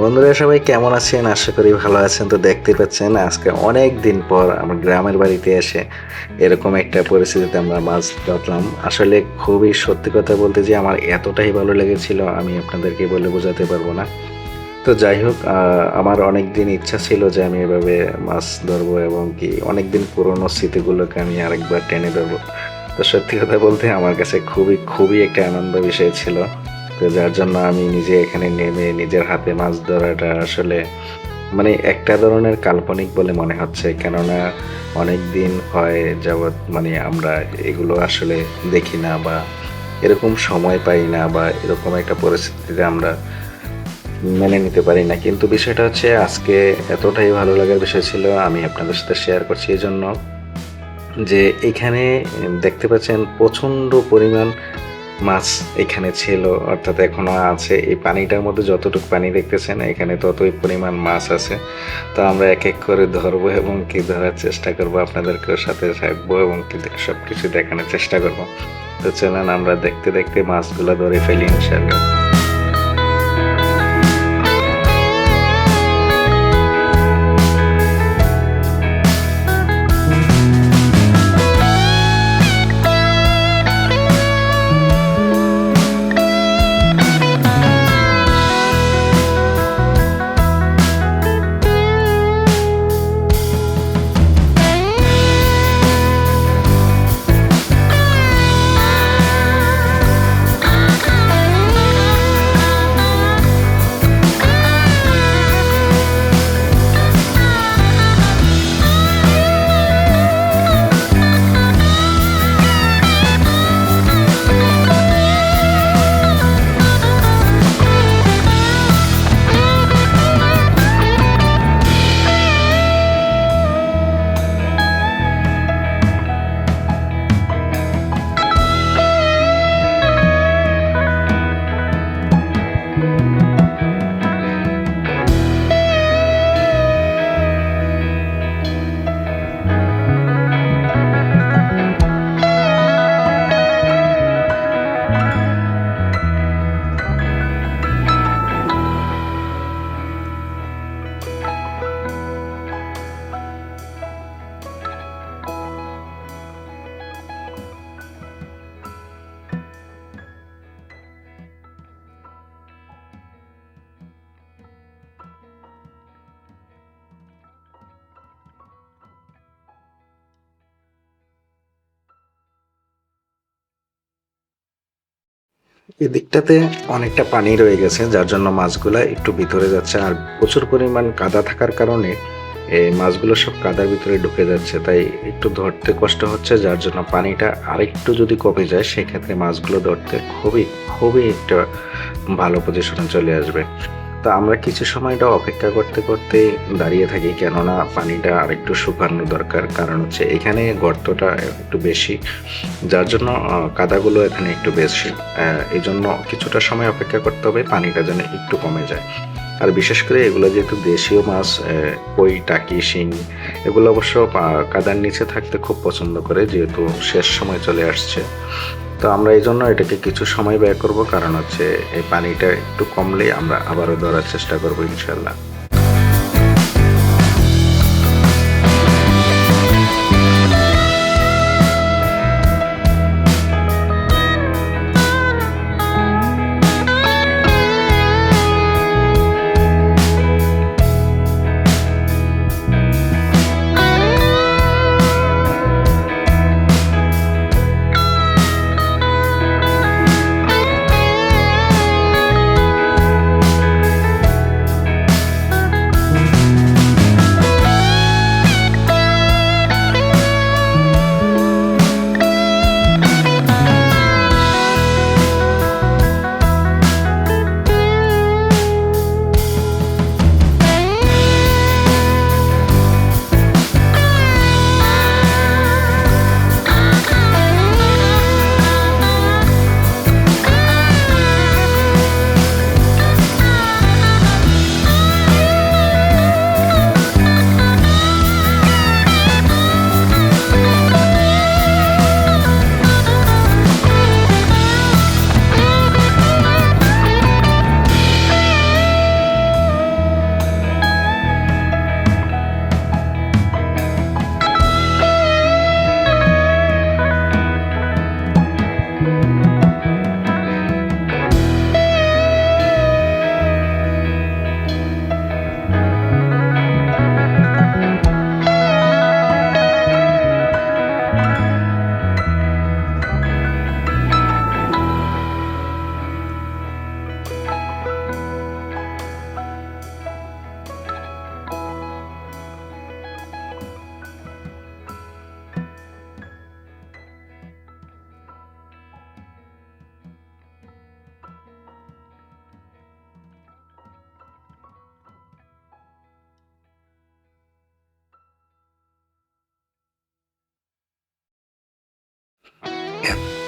বন্ধুরা, সবাই কেমন আছেন? আশা করি ভালো আছেন। তো দেখতে পাচ্ছেন, আজকে অনেক দিন পর আমার গ্রামের বাড়িতে এসে এরকম একটা পরিস্থিতিতে আমরা মাছ ধরলাম। আসলে খুবই সত্যি কথা বলতে যে আমার এতটাই ভালো লেগেছিল, আমি আপনাদেরকে বলে বোঝাতে পারব না। তো যাই হোক আমার অনেক দিন ইচ্ছা ছিল যে আমি এভাবে মাছ ধরবো এবং কি অনেক দিন পুরনো স্মৃতিগুলোকে আমি আরেকবার টেনে ধরবো। তো সত্যি কথা বলতে আমার কাছে খুবই খুবই একটা আনন্দ বিষয় ছিল। তো যার জন্য আমি নিজে এখানে নেমে নিজের হাতে মাছ ধরাটা আসলে মানে একটা ধরনের কাল্পনিক বলে মনে হচ্ছে। কেননা অনেক দিন হয় যাবৎ মানে আমরা এগুলো আসলে দেখি না বা এরকম সময় পাই না বা এরকম একটা পরিস্থিতিতে আমরা মেনে নিতে পারি না। কিন্তু বিষয়টা হচ্ছে আজকে এতটাই ভালো লাগার বিষয় ছিল, আমি আপনাদের সাথে শেয়ার করছি এই জন্য যে এখানে দেখতে পাচ্ছেন প্রচণ্ড পরিমাণ মাছ এখানে ছিল, অর্থাৎ এখনও আছে। এই পানিটার মধ্যে যতটুকু পানি দেখতেছেন, এখানে ততই পরিমাণ মাছ আছে। তো আমরা এক এক করে ধরবো এবং কি ধরার চেষ্টা করব আপনাদেরকেও সাথে থাকব এবং কি সব কিছু দেখানোর চেষ্টা করব। তো চলেন আমরা দেখতে দেখতে মাছগুলো ধরে ফেলি ইনশাল্লাহ এদিকটাতে অনেকটা পানি রয়ে গেছে, যার জন্য মাছগুলো একটু ভিতরে যাচ্ছে আর প্রচুর পরিমাণ কাদা থাকার কারণে এই মাছগুলো সব কাদার ভিতরে ঢুকে যাচ্ছে। তাই একটু ধরতে কষ্ট হচ্ছে, যার জন্য পানিটা আরেকটু যদি কমে যায়, সেক্ষেত্রে মাছগুলো ধরতে খুবই খুবই একটা ভালো পজিশনে চলে আসবে। তো আমরা কিছু সময়টা অপেক্ষা করতে করতে দাঁড়িয়ে থাকি, কেননা পানিটা আরেকটু শুকানো দরকার। কারণ হচ্ছে এখানে গর্তটা একটু বেশি, যার জন্য কাদাগুলো এখানে একটু বেশি। এই জন্য কিছুটা সময় অপেক্ষা করতে হবে, পানিটা যেন একটু কমে যায়। আর বিশেষ করে এগুলো যেহেতু দেশীয় মাছ কই, টাকি, শিং, এগুলো অবশ্য কাদার নিচে থাকতে খুব পছন্দ করে, যেহেতু শেষ সময় চলে আসছে। তো আমরা এই জন্য এটাকে কিছু সময় ব্যয় করব, কারণ হচ্ছে এই পানিটা একটু কমলে আমরা আবারও ধরার চেষ্টা করব ইনশাল্লাহ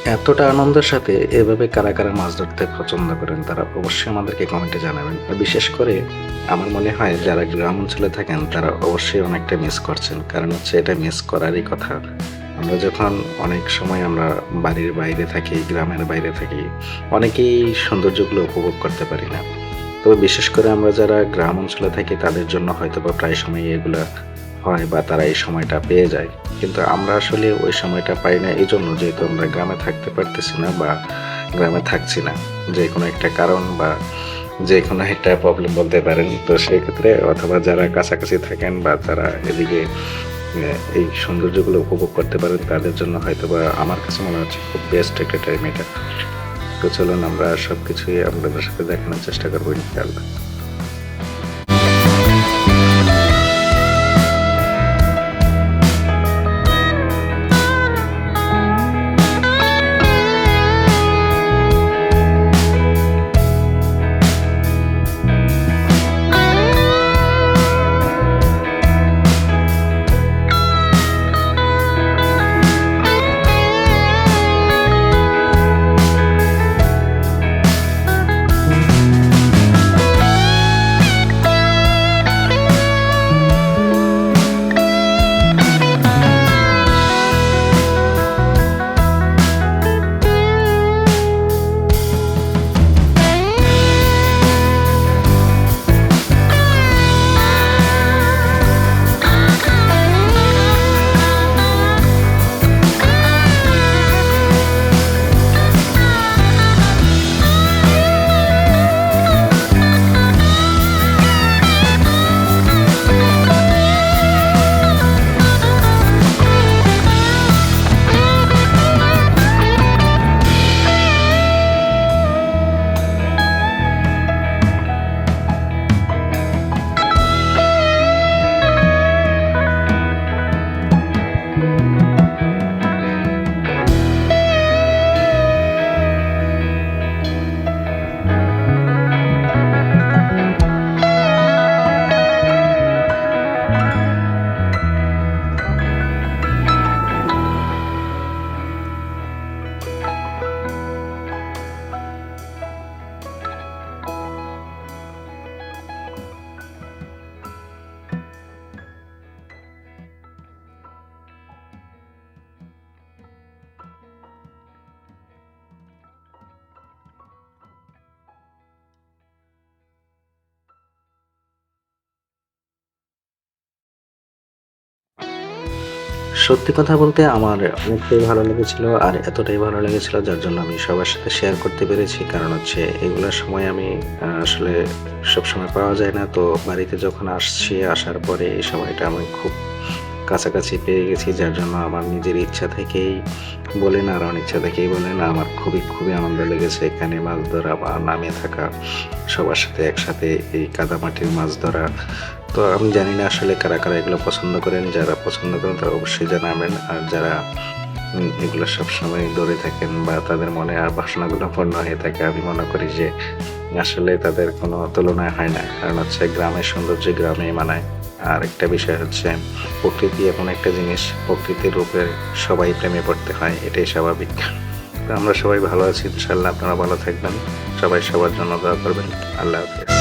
এতটা আনন্দের সাথে এভাবে কারা কারা মাছ ধরতে পছন্দ করেন তারা অবশ্যই আমাদেরকে কমেন্টে জানাবেন। আর বিশেষ করে আমার মনে হয় যারা গ্রাম অঞ্চলে থাকেন, তারা অবশ্যই অনেকটা মিস করছেন। কারণ হচ্ছে এটা মিস করারই কথা। আমরা যখন অনেক সময় আমরা বাড়ির বাইরে থাকি, গ্রামের বাইরে থাকি, অনেকেই সৌন্দর্যগুলো উপভোগ করতে পারি না। তবে বিশেষ করে আমরা যারা গ্রাম অঞ্চলে থাকি, তাদের জন্য হয়তো বা প্রায় সময় এগুলো হয় বা তারা এই সময়টা পেয়ে যায়। কিন্তু আমরা আসলে ওই সময়টা পাই না এই জন্য যেহেতু আমরা গ্রামে থাকতে পারতেছি না বা গ্রামে থাকছি না, যে কোনো একটা কারণ বা যে কোনো একটা প্রবলেম বলতে পারেন। তো সেক্ষেত্রে অথবা যারা কাছাকাছি থাকেন বা যারা এদিকে এই সৌন্দর্যগুলো উপভোগ করতে পারেন, তাদের জন্য হয়তো বা আমার কাছে মনে হচ্ছে খুব বেস্ট একটা টাইম এটা। তো চলুন আমরা সব কিছুই আপনাদের সাথে দেখানোর চেষ্টা করব ইনশাআল্লাহ। সত্যি কথা বলতে আমার অনেকটাই ভালো লেগেছিল আর এতটাই ভালো লেগেছিল যার জন্য আমি সবার সাথে শেয়ার করতে পেরেছি। কারণ হচ্ছে এগুলোর সময় আমি আসলে সবসময় পাওয়া যায় না। তো বাড়িতে যখন আসছি, আসার পরে এই সময়টা আমি খুব কাছাকাছি পেয়ে গেছি। যার জন্য আমার নিজের ইচ্ছা থেকেই বলেন আর অনিচ্ছা থেকেই বলেন, আমার খুবই খুবই আনন্দ লেগেছে। এখানে মাছ ধরা বা নামে থাকা, সবার সাথে একসাথে এই কাদামাটির মাছ ধরা তো আমি জানি না আসলে কারা কারা এগুলো পছন্দ করেন, যারা পছন্দ করেন তারা অবশ্যই জানাবেন। আর যারা এগুলো সবসময় দৌড়ে থাকেন বা তাদের মনে আর বাসনাগুলো পূর্ণ হয়ে থাকে, আমি মনে করি যে আসলে তাদের কোনো তুলনায় হয় না। কারণ হচ্ছে গ্রামের সৌন্দর্য গ্রামেই মানায়। আর একটা বিষয় হচ্ছে, প্রকৃতি এমন একটা জিনিস, প্রকৃতির রূপে সবাই প্রেমে পড়তে হয়, এটাই স্বাভাবিক। তো আমরা সবাই ভালো আছি ইনশাল্লাহ আপনারা ভালো থাকবেন। সবাই সবার জন্য দোয়া করবেন। আল্লাহ হাফিজ।